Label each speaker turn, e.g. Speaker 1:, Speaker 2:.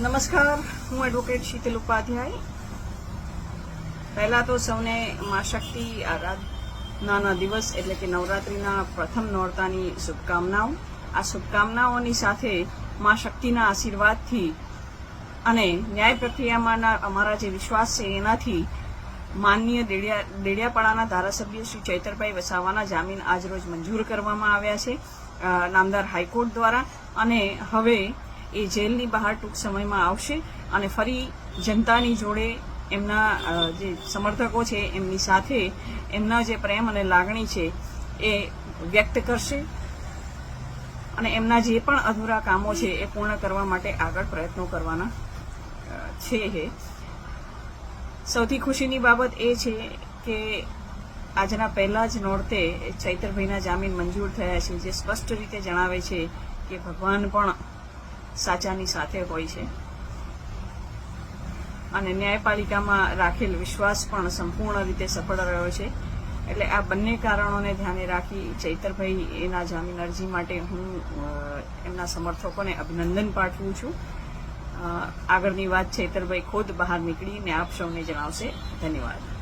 Speaker 1: નમસ્કાર, હું એડવોકેટ શીતલ ઉપાધ્યાય. પહેલા તો સૌને મા શક્તિ આરાધનાના દિવસ એટલે કે નવરાત્રિના પ્રથમ નોરતાની શુભકામનાઓ. આ શુભકામનાઓની સાથે મા શક્તિના આશીર્વાદથી અને ન્યાય પ્રક્રિયામાંના અમારા જે વિશ્વાસ છે એનાથી માનનીય દેડિયા, દેડિયાપાડાના ધારાસભ્ય શ્રી ચૈતરભાઈ વસાવાના જામીન આજરોજ મંજૂર કરવામાં આવ્યા છે નામદાર હાઈકોર્ટ દ્વારા. અને હવે એ જેલની બહાર ટૂંક સમયમાં આવશે અને ફરી જનતાની જોડે એમના જે સમર્થકો છે એમની સાથે એમના જે પ્રેમ અને લાગણી છે એ વ્યક્ત કરશે અને એમના જે પણ અધૂરા કામો છે એ પૂર્ણ કરવા માટે આગળ પ્રયત્નો કરવાના છે સૌથી ખુશીની બાબત એ છે કે આજના પહેલા જ નોરતે ચૈતરભાઈના જામીન મંજૂર થયા છે, જે સ્પષ્ટ રીતે જણાવે છે કે ભગવાન પણ સાચાની સાથે હોય છે. અને ન્યાયપાલિકામાં રાખેલ વિશ્વાસ પણ સંપૂર્ણ રીતે સફળ રહ્યો છે. એટલે આ બંને કારણોને ધ્યાને રાખી ચૈતરભાઈ એના જામીન અરજી માટે હું એમના સમર્થકોને અભિનંદન પાઠવું છું. આગળની વાત ચૈતરભાઈ ખુદ બહાર નીકળીને આપ સૌને જણાવશે. ધન્યવાદ.